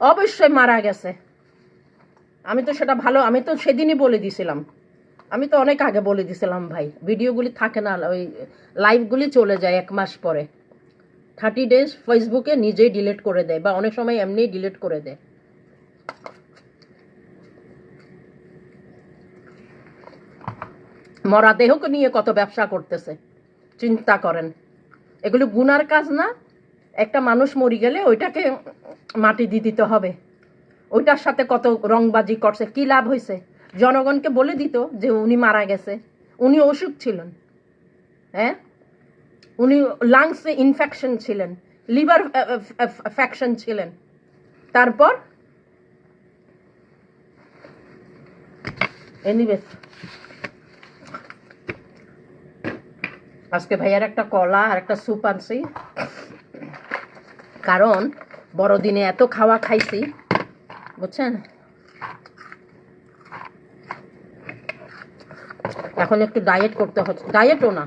অবশ্যই মারা গেছে। আমি তো সেটা ভালো আমি তো সেদিনই বলে দিছিলাম। আমি তো অনেক আগে বলে দিছিলাম, ভাই। ভিডিওগুলি থাকে না, ওই লাইভগুলি চলে যায় এক মাস পরে। থার্টি ডেজ ফেসবুকে নিজেই ডিলিট করে দেয় বা অনেক সময় এমনিই ডিলিট করে দেয়। মরা দেহকে নিয়ে কত ব্যবসা করতেছে, চিন্তা করেন। এগুলো গুনার কাজ না একটা মানুষ মরি গেলে ওইটাকে মাটি দিয়ে দিতে হবে। ওইটার সাথে কত রংবাজি করছে, কি লাভ হয়েছে জনগণকে বলে দিত যে উনি মারা গেছে। উনি অসুখ ছিলেন হ্যাঁ? উনি লাংসে ইনফেকশন ছিলেন লিভার ফ্যাকশন ছিলেন। তারপর এনিওয়েজ আজকে ভাইয়ার একটা কলা আর একটা স্যুপ আনছি। কারণ বড়দিনে এত খাওয়া খাইছি, বুঝছেন? এখন একটু ডায়েট করতে হচ্ছে। ডায়েটও না,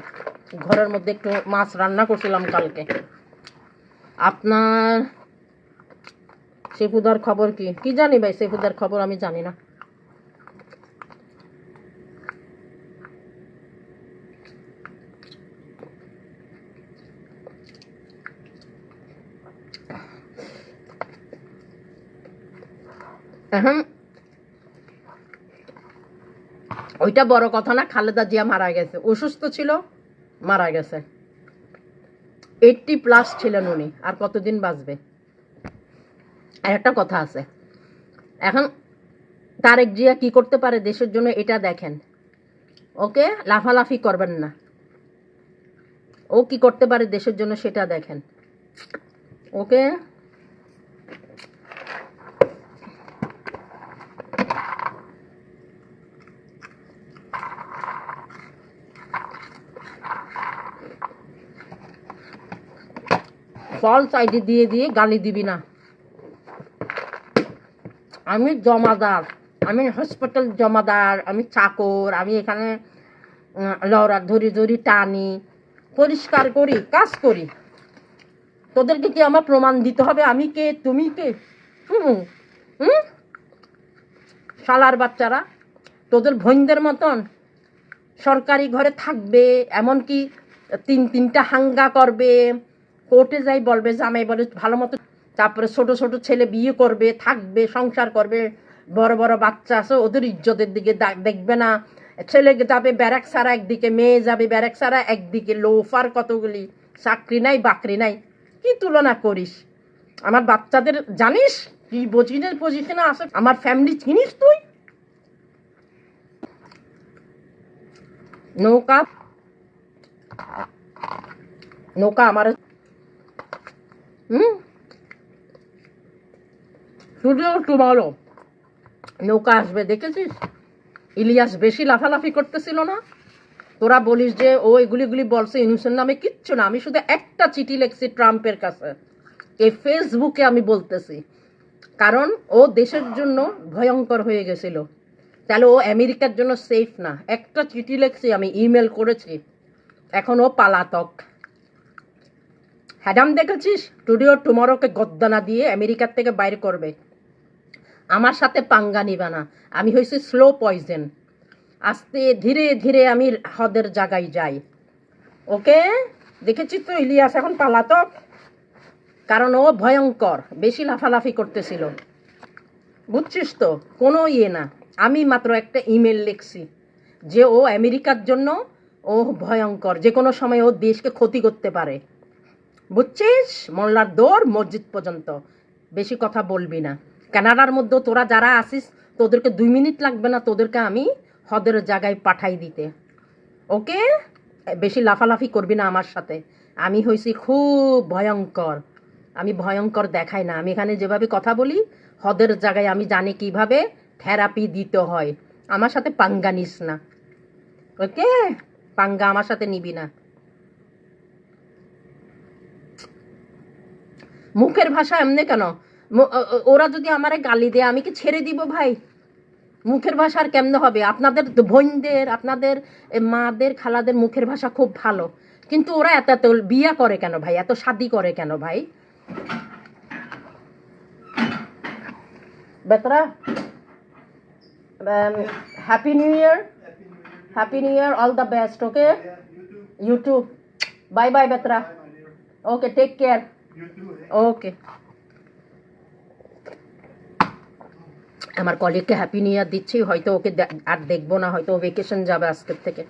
ঘরের মধ্যে একটু মাছ রান্না করছিলাম কালকে। আপনার সেফুদার খবর কি? কি জানি ভাই সেফুদার খবর আমি জানি না। এখন ওইটা বড় কথা না, খালেদা জিয়া মারা গেছে। অসুস্থ ছিল, মারা গেছে। এইটটি প্লাস ছিলেন উনি, আর কতদিন বাঁচবে? আর একটা কথা আছে। এখন তারেক জিয়া কি করতে পারে দেশের জন্য এটা দেখেন। ওকে লাফালাফি করবেন না। ও কি করতে পারে দেশের জন্য সেটা দেখেন। ওকে ফলস আইডি দিয়ে দিয়ে গালি দিবি না। আমি জমাদার, আমি হসপিটাল জমাদার, আমি চাকর, আমি এখানে লড়া, ধরি ধরি, টানি, পরিষ্কার করি, কাজ করি। তোদেরকে কি আমার প্রমাণ দিতে হবে? আমি কে? তুমি কে? হুম হুম? শালার বাচ্চারা, তোদের ভৈনদের মতন। সরকারি ঘরে থাকবে, এমনকি তিন তিনটা হাঙ্গা করবে কোর্টে যাই বলবে জামাই বলে ভালো মতো তারপরে ছোট ছোট ছেলে বিয়ে করবে, থাকবে, সংসার করবে, বড় বড় বাচ্চা আছে, ওদের ইজ্জতের দিকে দেখবে না। ছেলে যাবে ব্যারাক সারা একদিকে, মেয়ে যাবে ব্যারাক সারা একদিকে লোফার কতগুলি, চাকরি নাই, বাকরি নাই। কি তুলনা করিস? আমার বাচ্চাদের জানিস? কি পজিশনের পজিশনে আছে? আমার ফ্যামিলি চিনিস তুই? নৌকা। নৌকা আমার হুম? একটু বলো। নৌকা আসবে, দেখেছিস? ইলিয়াস বেশি লাফালাফি করতেছিল না? তোরা বলিস যে, ও এগুলি এগুলি বলছে, ইনুসের নামে কিচ্ছু না, আমি শুধু একটা চিঠি লিখছি ট্রাম্পের কাছে। এই ফেসবুকে আমি বলতেছি। কারণ ও দেশের জন্য ভয়ঙ্কর হয়ে গেছিল। তাহলে ও আমেরিকার জন্য সেফ না। একটা চিঠি লিখছি, আমি ইমেল করেছি। এখন ও পালাতক। হ্যাডাম দেখেছিস? টুডিও টুমরোকে গদ্দানা দিয়ে আমেরিকার থেকে বাইরে করবে। আমার সাথে পাঙ্গা নিবা না। আমি হয়েছি স্লো পয়জেন আস্তে ধীরে ধীরে আমি হদের জায়গায় যাই। ওকে? দেখেছিস তো ইলিয়াস এখন পালাতক? কারণ ও ভয়ঙ্কর। বেশি লাফালাফি করতেছিল। বুঝছিস তো? কোনো ইয়ে না। আমি মাত্র একটা ইমেল লিখছি যে ও আমেরিকার জন্য ও ভয়ঙ্কর। যে কোনো সময় ও দেশকে ক্ষতি করতে পারে। বুঝছিস? মোল্লার দৌড় মসজিদ পর্যন্ত। বেশি কথা বলবি না। কানাডার মধ্যে তোরা যারা আসিস, তোদেরকে দুই মিনিট লাগবে না তোদেরকে আমি হদের জায়গায় পাঠাই দিতে। ওকে? বেশি লাফালাফি করবি না আমার সাথে। আমি হয়েছি খুব ভয়ঙ্কর। আমি ভয়ঙ্কর দেখাই না। আমি এখানে যেভাবে কথা বলি, হদের জায়গায় আমি জানি কীভাবে থেরাপি দিতে হয়। আমার সাথে পাঙ্গা নিস না। ওকে? পাঙ্গা আমার সাথে নিবি না। মুখের ভাষা এমনি কেন? ওরা যদি আমারে গালি দেয় আমি কি ছেড়ে দিব ভাই? মুখের ভাষা আর কেমনে হবে? আপনাদের বোনদের আপনাদের মাদের খালাদের মুখের ভাষা খুব ভালো। কিন্তু ওরা এত এত বিয়া করে কেন ভাই? এত শাদি করে কেন ভাই? বেতরা? Happy new year happy new year all the best okay YouTube bye bye বেতরা. Okay take care okay আমার কলিগকে হ্যাপি নিউ ইয়ার দিচ্ছি, হয়তো ওকে আর দেখব না, হয়তো ভেকেশন যাবে আজকের থেকে।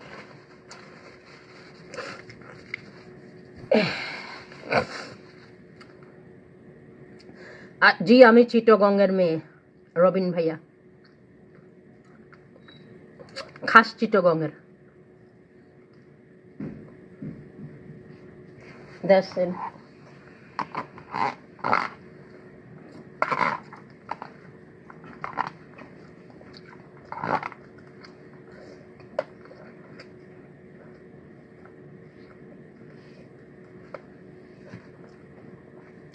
জি, আমি চিটগঙ্গের মেয়ে, রবিন ভাইয়া। খাস চিটগঙ্গের That's.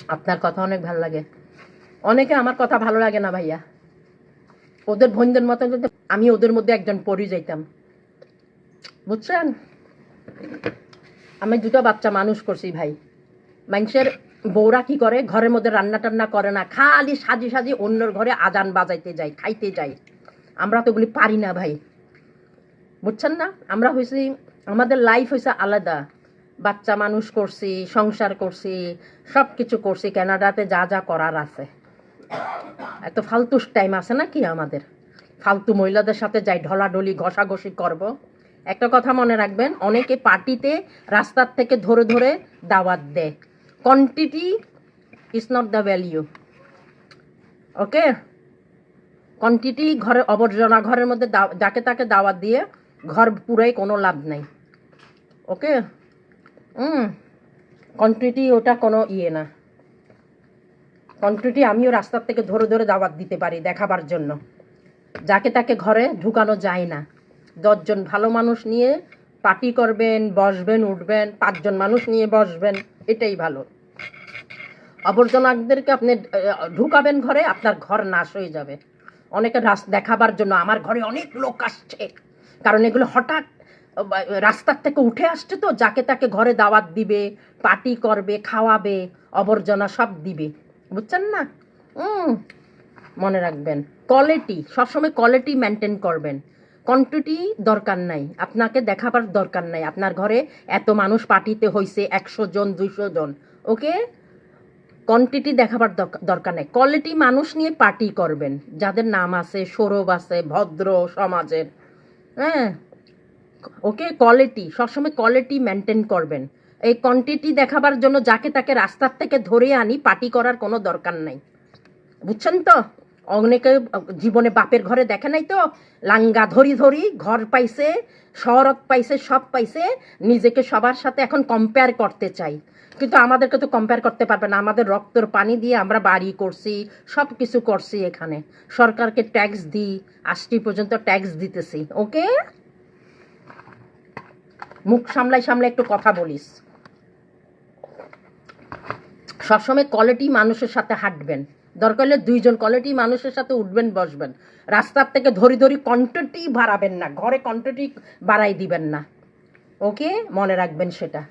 আপনার কথা অনেক ভালো লাগে। অনেকে আমার কথা ভালো লাগে না ভাইয়া। ওদের বোনদের মতো আমি ওদের মধ্যে একজন পড়ি যাইতাম। বুঝছেন? আমি দুটো বাচ্চা মানুষ করছি ভাই। মানুষের বউরা কি করে? ঘরের মধ্যে রান্না টান্না করে না। খালি সাজি সাজি অন্যর ঘরে আজান বাজাইতে যাই খাইতে যাই আমরা তো এগুলি পারি না ভাই। বুঝছেন না? আমরা হয়েছি আমাদের লাইফ হয়েছে আলাদা। বাচ্চা মানুষ করছি, সংসার করছি সব কিছু করছি, কানাডাতে যা যা করার আছে। এত ফালতু টাইম আছে না কি আমাদের? ফালতু মহিলাদের সাথে যাই ঢলাঢলি, ঘষাঘষি করব। একটা কথা মনে রাখবেন, অনেকে পার্টিতে রাস্তার থেকে ধরে ধরে দাওয়াত দেয়। Quantity is not the value okay quantity ঘরে, আবর্জনা ঘরের মধ্যে যাকে তাকে দাওয়াত দিয়ে ঘর পুরাই কোনো লাভ নাই। ওকে হুম কোয়ান্টিটি ওটা কোনো ইয়ে না। কোয়ান্টিটি আমিও রাস্তার থেকে ধরে ধরে দাওয়াত দিতে পারি দেখাবার জন্য। যাকে তাকে ঘরে ঢুকানো যায় না। দশজন ভালো মানুষ নিয়ে পার্টি করবেন, বসবেন, উঠবেন, পাঁচজন মানুষ নিয়ে বসবেন, এটাই ভালো। আবর্জনাদেরকে আপনি ঢুকাবেন ঘরে, আপনার ঘর নাশ হয়ে যাবে। অনেকে দেখাবার জন্য আমার ঘরে অনেক লোক আসছে। কারণ এগুলো হঠাৎ রাস্তার থেকে উঠে আসছে তো, যাকে তাকে ঘরে দাওয়াত দিবে, পার্টি করবে, খাওয়াবে, আবর্জনা সব দিবে। বুঝছেন না? মনে রাখবেন। কোয়ালিটি সবসময় কোয়ালিটি মেনটেন করবেন। কোয়ান্টিটি দরকার নাই। আপনাকে দেখাবার দরকার নাই। আপনার ঘরে এত মানুষ পার্টিতে হয়েছে একশো জন, দুইশো জন। ওকে কোয়ান্টিটি দেখাবার দরকা- দরকার নেই। কোয়ালিটি মানুষ নিয়ে পার্টি করবেন। যাদের নাম আছে, সৌরভ আছে, ভদ্র সমাজের। হ্যাঁ? ওকে কোয়ালিটি সবসময় কোয়ালিটি মেনটেন করবেন। এই কোয়ান্টিটি দেখাবার জন্য যাকে তাকে রাস্তার থেকে ধরে আনি পার্টি করার কোনো দরকার নাই। বুঝছেন তো? অনেকে, জীবনে বাপের ঘরে দেখে নাই তো, লাঙ্গা ধরি ধরি, ঘর পাইছে, শহরত পাইছে, সব পাইছে, নিজেকে সবার সাথে এখন কম্পেয়ার করতে চাই। কিন্তু আমাদেরকে তো কম্পেয়ার করতে পারবে না। আমাদের রক্তর পানি দিয়ে আমরা বাড়ি করছি, সব কিছু করছি এখানে। সরকারকে ট্যাক্স দিই আশটি পর্যন্ত ট্যাক্স দিতেছি, ওকে? মুখ সামলাই সামলাই একটু কথা বলিস। সবসময় কোয়ালিটি মানুষের সাথে হাঁটবেন। দরকার হলে দুইজন কোয়ালিটি মানুষের সাথে উঠবেন, বসবেন। রাস্তার থেকে ধরি ধরি কন্ট্রোটি বাড়াবেন না, ঘরে কণ্ঠটি বাড়াই দিবেন না। ওকে মনে রাখবেন সেটা।